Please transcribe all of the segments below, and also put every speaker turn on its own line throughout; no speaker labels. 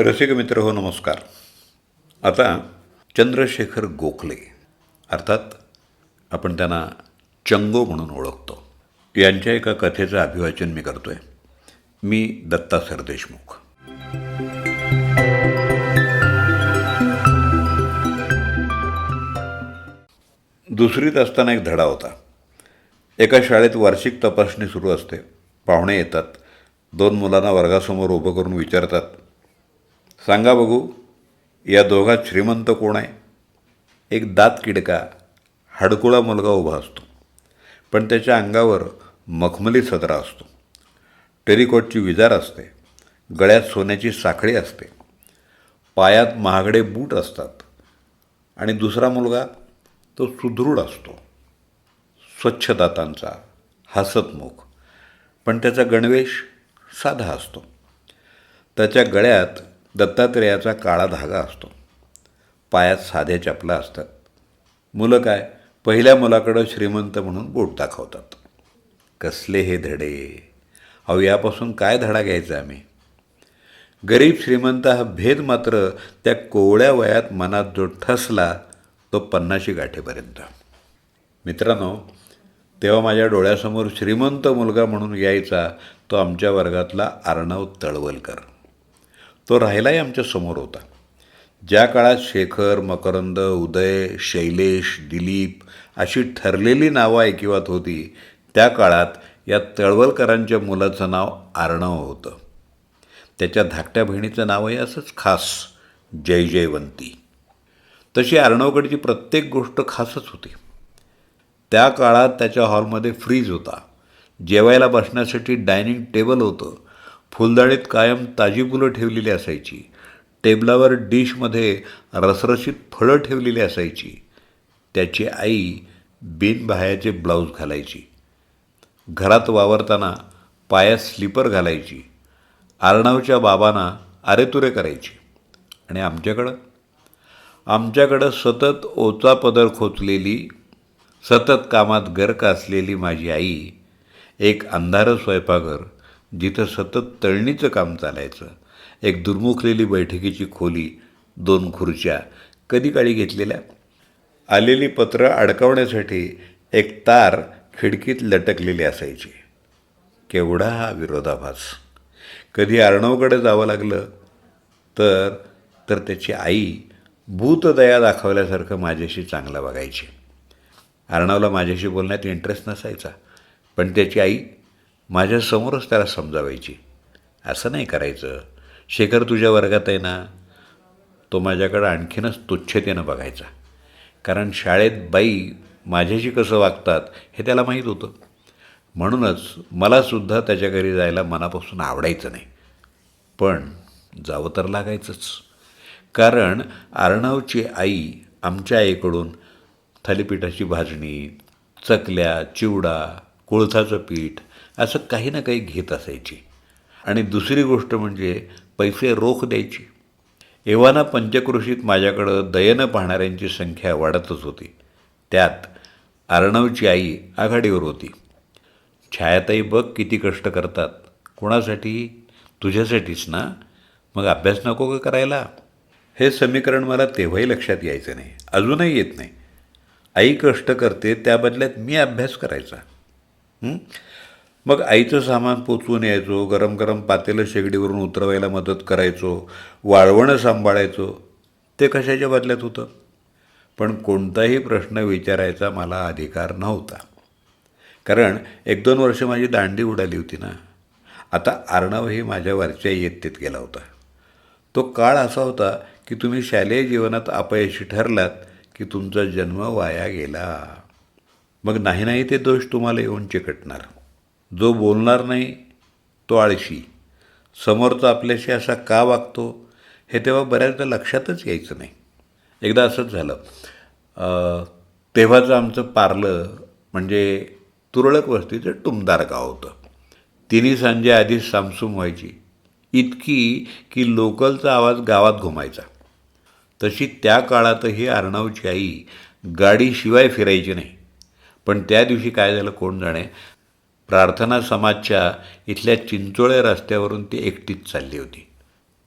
रसिक मित्र हो नमस्कार. आता चंद्रशेखर गोखले अर्थात आपण त्यांना चंगो म्हणून ओळखतो. यांच्या एका कथेचं अभिवाचन मी करतोय. मी दत्ता सरदेशमुख दुसरीत असताना एक धडा होता. एका शाळेत वार्षिक तपासणी सुरू असते. पाहुणे येतात. दोन मुलांना वर्गासमोर उभं करून विचारतात सांगा बघू या दोघात श्रीमंत कोण आहे? एक दात किडका हाडकुळा मुलगा उभा असतो. पण त्याच्या अंगावर मखमली सदरा असतो. टेरिकॉटची विजार असते. गळ्यात सोन्याची साखळी असते. पायात महागडे बूट असतात. आणि दुसरा मुलगा तो सुदृढ असतो. स्वच्छ दातांचा हसतमुख पण त्याचा गणवेश साधा असतो. त्याच्या गळ्यात दत्तात्रेयाचा काळा धागा असतो. पायात साध्या चपला असतात. मुलं काय? पहिल्या मुलाकडं श्रीमंत म्हणून बोट दाखवतात. कसले हे धडे? अहो यापासून काय धडा घ्यायचा आम्ही? गरीब श्रीमंत हा भेद मात्र त्या कोवळ्या वयात मनात जो ठसला तो पन्नाशी गाठेपर्यंत. मित्रांनो तेव्हा माझ्या डोळ्यासमोर श्रीमंत मुलगा म्हणून यायचा तो आमच्या वर्गातला अर्णव तळवलकर. तो राहिलाही आमच्यासमोर होता. ज्या काळात शेखर मकरंद उदय शैलेश दिलीप अशी ठरलेली नावं ऐकिवात होती त्या काळात या तळवलकरांच्या मुलाचं नाव आर्णव होतं. त्याच्या धाकट्या बहिणीचं नावही असंच खास जय जयवंती. तशी आर्णवकडची प्रत्येक गोष्ट खासच होती. त्या काळात त्याच्या हॉलमध्ये फ्रीज होता. जेवायला बसण्यासाठी डायनिंग टेबल होतं. फुलदाणीत कायम ताजी फुलं ठेवलेली असायची. टेबलावर डिशमध्ये रसरशीत फळं ठेवलेली असायची. त्याची आई बिनबाह्याचे ब्लाऊज घालायची. घरात वावरताना पायात स्लीपर घालायची. आरणावच्या बाबांना अरेतुरे करायची. आणि आमच्याकडं? आमच्याकडं सतत ओचा पदर खोचलेली सतत कामात गर्क असलेली माझी आई एक अंधारं स्वयंपाकघर जिथं सतत तळणीचं काम चालायचं. एक दुर्मुखलेली बैठकीची खोली दोन खुर्च्या कधी काळी घेतलेल्या? आलेली पत्रं अडकवण्यासाठी एक तार खिडकीत लटकलेली असायची. केवढा हा विरोधाभास. कधी अर्णवकडे जावं लागलं तर तर त्याची आई भूतदया दाखवल्यासारखं माझ्याशी चांगलं बघायची. अर्णवला माझ्याशी बोलण्यात इंटरेस्ट नसायचा पण त्याची आई माझ्यासमोरच त्याला समजावायची. असं नाही करायचं. शेखर तुझ्या वर्गात आहे ना तो माझ्याकडं आणखीनच तुच्छतेनं बघायचा. कारण शाळेत बाई माझ्याशी कसं वागतात हे त्याला माहीत होतं. म्हणूनच मलासुद्धा त्याच्या घरी जायला मनापासून आवडायचं नाही. पण जावं तर लागायचंच. कारण अर्णवची आई आमच्या आईकडून थालीपीठाची भाजणी चकल्या चिवडा कोळथाचं पीठ असं काही ना काही घेत असायची. आणि दुसरी गोष्ट म्हणजे पैसे रोख द्यायची. एव्हाना पंचकृषीत माझ्याकडं दयनं पाहणाऱ्यांची संख्या वाढतच होती. त्यात अर्णवची आई आघाडीवर होती. छायाताई बघ किती कष्ट करतात. कोणासाठी? तुझ्यासाठीच ना. मग अभ्यास नको का करायला. हे समीकरण मला तेव्हाही लक्षात यायचं नाही. अजूनही येत नाही. आई कष्ट करते त्या बदल्यात मी अभ्यास करायचा. मग आईचं सामान पोचवून यायचो गरम गरम पातेलं शेगडीवरून उतरवायला मदत करायचो वाळवणं सांभाळायचो. ते कशाच्या बदल्यात होतं? पण कोणताही प्रश्न विचारायचा मला अधिकार नव्हता. कारण एक दोन वर्ष माझी दांडी उडाली होती ना. आता आर्णवही माझ्या वरच्या इयत्तेत गेला होता. तो काळ असा होता की तुम्ही शालेय जीवनात अपयशी ठरलात की तुमचा जन्म वाया गेला. मग नाही नाही ते दोष तुम्हाला येऊन चिकटणार. जो बोलणार नाही तो आळशी. समोरचा आपल्याशी असा का वागतो हे तेव्हा बऱ्याचदा लक्षातच यायचं नाही. एकदा असंच झालं. तेव्हाचं आमचं पार्लं म्हणजे तुरळक वस्तीचं टुमदार गाव होतं. तिन्ही सांजे आधीच सामसूम व्हायची. इतकी की लोकलचा आवाज गावात घुमायचा. तशी त्या काळातही अर्णवची आई गाडीशिवाय फिरायची नाही. पण त्या दिवशी काय झालं कोण जाणे? प्रार्थना समाजच्या इथल्या चिंचोळे रस्त्यावरून ती एकटीच चालली होती.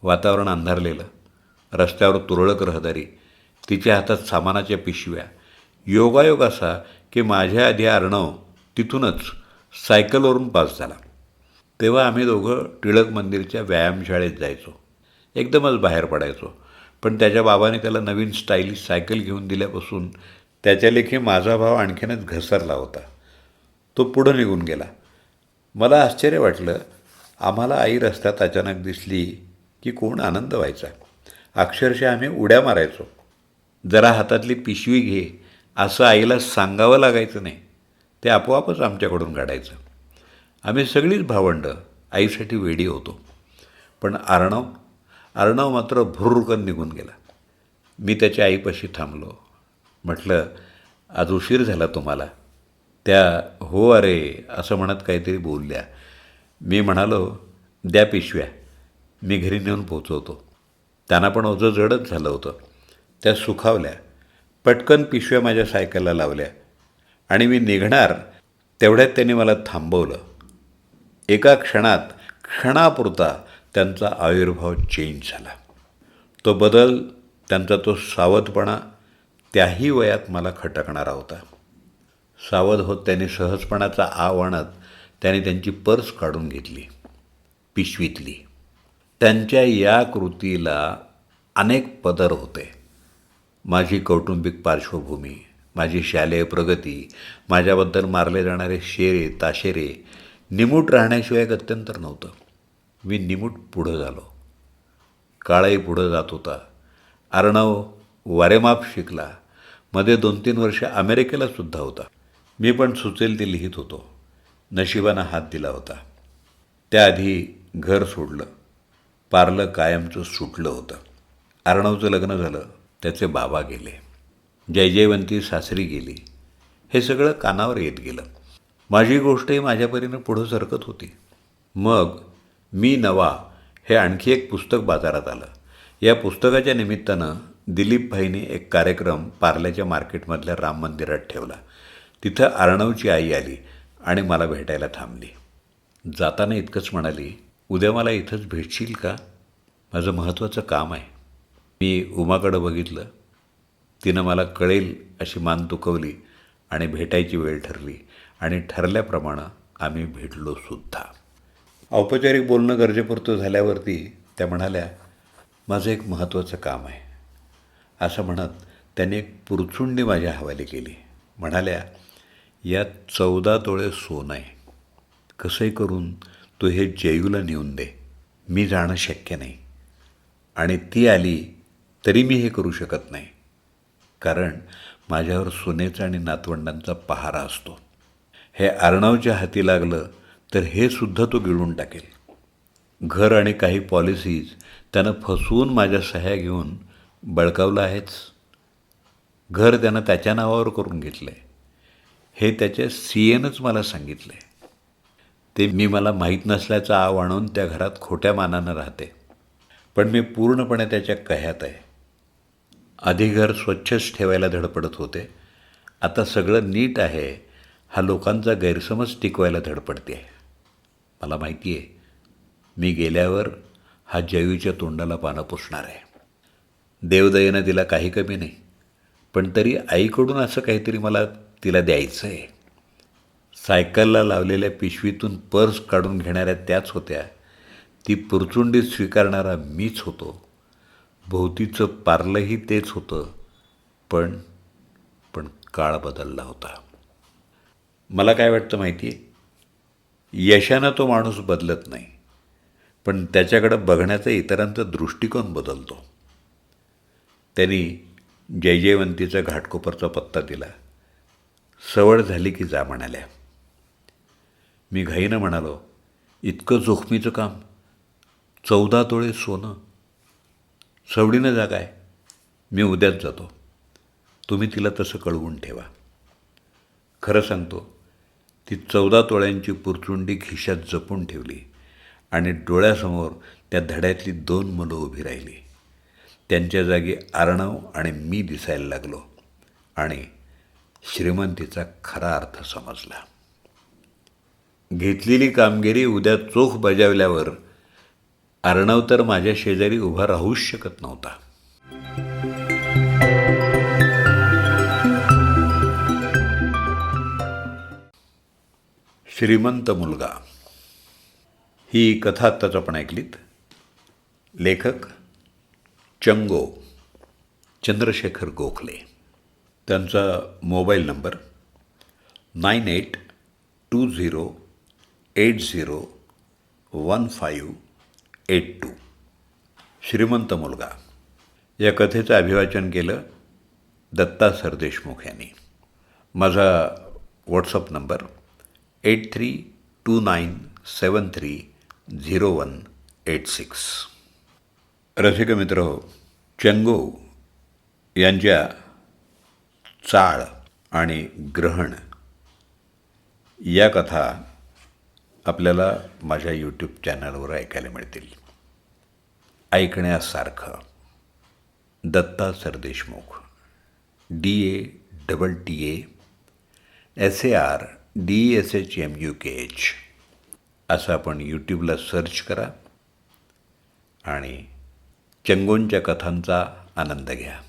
वातावरण अंधारलेलं. रस्त्यावर तुरळक रहदारी. तिच्या हातात सामानाच्या पिशव्या. योगायोग असा की माझ्या आधी अर्णव तिथूनच सायकलवरून पास झाला. तेव्हा आम्ही दोघं टिळक मंदिरच्या व्यायामशाळेत जायचो. एकदमच बाहेर पडायचो. पण त्याच्या बाबाने त्याला नवीन स्टाईलिश सायकल घेऊन दिल्यापासून त्याच्या लेखी माझा भाव आणखीनच घसरला होता. तो पुढं निघून गेला. मला आश्चर्य वाटलं आम्हाला आई रस्त्यात अचानक दिसली की कोण आनंद व्हायचा. अक्षरशः आम्ही उड्या मारायचो. जरा हातातली पिशवी घे असं आईला सांगावं लागायचं नाही. ते आपोआपच आमच्याकडून काढायचं. आम्ही सगळीच भावंडं आईसाठी वेडी होतो. पण अर्णव अर्णव मात्र भुर्रकन निघून गेला. मी त्याच्या आईपाशी थांबलो. म्हटलं आज उशीर झाला तुम्हाला. त्या हो अरे असं म्हणत काहीतरी बोलल्या. मी म्हणालो द्या पिशव्या. मी घरी नेऊन पोचवतो. त्यांना पण ओझं जडच झालं होतं. त्या सुखावल्या. पटकन पिशव्या माझ्या सायकलला लावल्या. आणि मी निघणार तेवढ्यात त्यांनी मला थांबवलं. एका क्षणात क्षणापुरता त्यांचा आविर्भाव चेंज झाला. तो बदल त्यांचा तो सावधपणा त्याही वयात मला खटकणारा होता. सावध होत त्याने सहजपणाचा आव आणत त्याने त्यांची पर्स काढून घेतली पिशवीतली. त्यांच्या या कृतीला अनेक पदर होते. माझी कौटुंबिक पार्श्वभूमी माझी शालेय प्रगती माझ्याबद्दल मारले जाणारे शेरे ताशेरे निमूट राहण्याशिवाय गत्यंतर नव्हतं. मी निमूट पुढं झालो. काळही पुढं जात होता. अर्णव वारेमाप शिकला. मध्ये दोन तीन वर्ष अमेरिकेला सुद्धा होता. मी पण सुचेल ते लिहित होतो. नशिबानं हात दिला होता. त्याआधी घर सोडलं. पार्लं कायमचं सुटलं होतं. अर्णवचं लग्न झालं. त्याचे बाबा गेले. जयजयवंती सासरी गेली. हे सगळं कानावर येत गेलं. माझी गोष्टही माझ्या परीनं पुढं सरकत होती. मग मी नवा हे आणखी एक पुस्तक बाजारात आलं. या पुस्तकाच्या निमित्तानं दिलीप भाईने एक कार्यक्रम पार्ल्याच्या मार्केटमधल्या राम मंदिरात ठेवला. तिथं अर्णवची आई आली आणि मला भेटायला थांबली. जाताना इतकंच म्हणाली उद्या मला इथंच भेटशील का? माझं महत्त्वाचं काम आहे. मी उमाकडं बघितलं. तिनं मला कळेल अशी मान तुकवली आणि भेटायची वेळ ठरली आणि ठरल्याप्रमाणे आम्ही भेटलो सुद्धा. औपचारिक बोलणं गरजेपुरतं झाल्यावरती त्या म्हणाल्या माझं एक महत्त्वाचं काम आहे. असं म्हणत त्याने एक पुरचुंडी माझ्या हवाली केली. म्हणाल्या यात चौदा तोळे सोनं आहे. कसंही करून तू हे जयूला नेऊन दे. मी जाणं शक्य नाही. आणि ती आली तरी मी हे करू शकत नाही. कारण माझ्यावर सोन्याचा आणि नातवंडांचा पहारा असतो. हे अर्णवच्या हाती लागलं तर हे सुद्धा तो गिळून टाकेल. घर आणि काही पॉलिसीज त्यानं फसवून माझ्या सह्या घेऊन बळकावलं आहेच. घर त्यानं त्याच्या नावावर करून घेतलं आहे हे त्याच्या सी एनंच मला सांगितलं. आहे ते मी मला माहीत नसल्याचं आव आणून त्या घरात खोट्या मानानं राहते. पण मी पूर्णपणे त्याच्या कह्यात आहे. आधी घर स्वच्छच ठेवायला धडपडत होते. आता सगळं नीट आहे. हा लोकांचा गैरसमज टिकवायला धडपडते. आहे मला माहिती आहे मी गेल्यावर हा जयूच्या तोंडाला पानं पुसणार आहे. देवदयेनं तिला काही कमी नाही. पण तरी आईकडून असं काहीतरी मला तिला द्यायचं आहे सायकलला लावलेल्या पिशवीतून पर्स काढून घेणाऱ्या त्याच होत्या. ती पुरचुंडी स्वीकारणारा मीच होतो. भोवतीचं पार्लंही तेच होतं. पण पण काळ बदलला होता. मला काय वाटतं माहिती? आहे यशानं तो माणूस बदलत नाही. पण त्याच्याकडं बघण्याचा इतरांचा दृष्टिकोन बदलतो. त्यांनी जयजयवंतीचा घाटकोपरचा पत्ता दिला. सवड झाली की जा म्हणाल्या. मी घाईनं म्हणालो इतकं जोखमीचं काम. चौदा तोळे सोनं. सवडीनं जा काय? मी उद्याच जातो. तुम्ही तिला तसं कळवून ठेवा. खरं सांगतो ती चौदा तोळ्यांची पुरचुंडी खिशात जपून ठेवली आणि डोळ्यासमोर त्या धड्यातली दोन मुलं उभी राहिली. त्यांच्या जागी आर्णव आणि मी दिसायला लागलो आणि श्रीमंतीचा खरा अर्थ समजला. घेतलेली कामगिरी उद्या चोख बजावल्यावर अर्णव तर माझ्या शेजारी उभा राहूच शकत नव्हता. श्रीमंत मुलगा. ही कथा आत्ताच आपण ऐकलीत. लेखक चंगो चंद्रशेखर गोखले. त्यांचा mobile number nine eight two zero eight zero one five eight two. श्रीमंत मुलगा. या कथेचं अभिवाचन केलं दत्ता सरदेशमुख यांनी. माझा WhatsApp number eight three two nine seven three zero one eight six. रसिक मित्र चंगो यांच्या चाळ आणि ग्रहण या कथा आपल्याला माझ्या यूट्यूब चॅनलवर ऐकायला मिळतील. ऐकण्यासारखं Datta Sardeshmukh D A double T A S A R D E S H M U K H आपण यूट्यूबला सर्च करा आणि चंगोंच्या कथांचा आनंद घ्या.